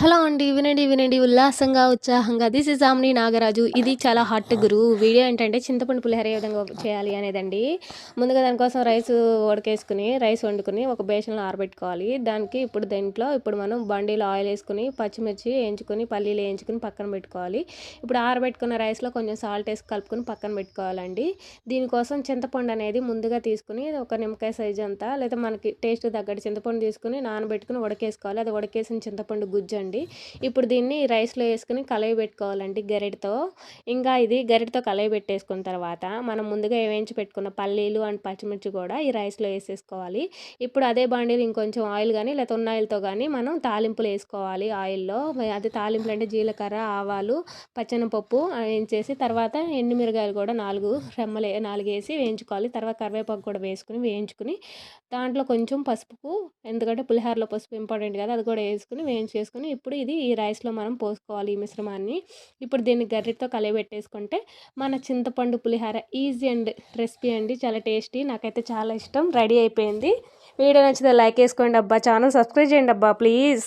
Hello అండి వినండి వినండి ఉల్లాసంగా ఉత్సాహంగా. దిస్ ఇస్ ఆమ్ని నాగరాజు ఇది చాలా హాట్ గురు. వీడియో ఏంటంటే చింతపండు పులిహోర ఏ విధంగా చేయాలి అనేదండి. ముందుగా దానికోసం రైస్ ఉడకేసుకుని రైస్ వండుకుని ఒక బేషన్లో ఆరబెట్టుకోవాలి. దానికి ఇప్పుడు దీంట్లో ఇప్పుడు మనం బండిలో ఆయిల్ వేసుకుని పచ్చిమిర్చి వేయించుకొని పల్లీలు వేయించుకుని పక్కన పెట్టుకోవాలి. ఇప్పుడు ఆరబెట్టుకున్న రైస్లో కొంచెం సాల్ట్ వేసి కలుపుకొని పక్కన పెట్టుకోవాలండి. దీనికోసం చింతపండు అనేది ముందుగా తీసుకుని ఒక నిమ్మకాయ సైజ్ అంతా లేదా మనకి టేస్ట్ తగ్గట్టు చింతపండు తీసుకుని నానబెట్టుకుని ఉడకేసుకోవాలి. అది ఉడకేసిన చింతపండు గుజ్జు అండి. ఇప్పుడు దీన్ని రైస్లో వేసుకుని కలయి పెట్టుకోవాలండి గరిటతో. ఇంకా ఇది గరిటతో కలయి పెట్టేసుకున్న తర్వాత మనం ముందుగా వేయించి పెట్టుకున్న పల్లీలు అండ్ పచ్చిమిర్చి కూడా ఈ రైస్లో వేసేసుకోవాలి. ఇప్పుడు అదే బాండీలు ఇంకొంచెం ఆయిల్ కానీ లేకపోతే ఉన్న ఆయిల్తో కానీ మనం తాలింపులు వేసుకోవాలి ఆయిల్లో. అది తాలింపులు అంటే జీలకర్ర ఆవాలు పచ్చనపప్పు వేయించేసి తర్వాత ఎండుమిరగాయలు కూడా నాలుగు రెమ్మలు నాలుగు వేసి వేయించుకోవాలి. తర్వాత కరివేపాకు కూడా వేసుకుని వేయించుకుని దాంట్లో కొంచెం పసుపు ఎందుకంటే పులిహారలో పసుపు ఇంపార్టెంట్ కదా అది కూడా వేసుకుని వేయించేసుకుని ఇప్పుడు ఇది ఈ రైస్లో మనం పోసుకోవాలి ఈ మిశ్రమాన్ని. ఇప్పుడు దీన్ని గర్రెతో కలియబెట్టేసుకుంటే మన చింతపండు పులిహార ఈజీ అండ్ రెసిపీ అండి. చాలా టేస్టీ నాకైతే చాలా ఇష్టం. రెడీ అయిపోయింది. వీడియో నచ్చితే లైక్ వేసుకోండి అబ్బా. ఛానల్ సబ్స్క్రైబ్ చేయండి అబ్బా ప్లీజ్.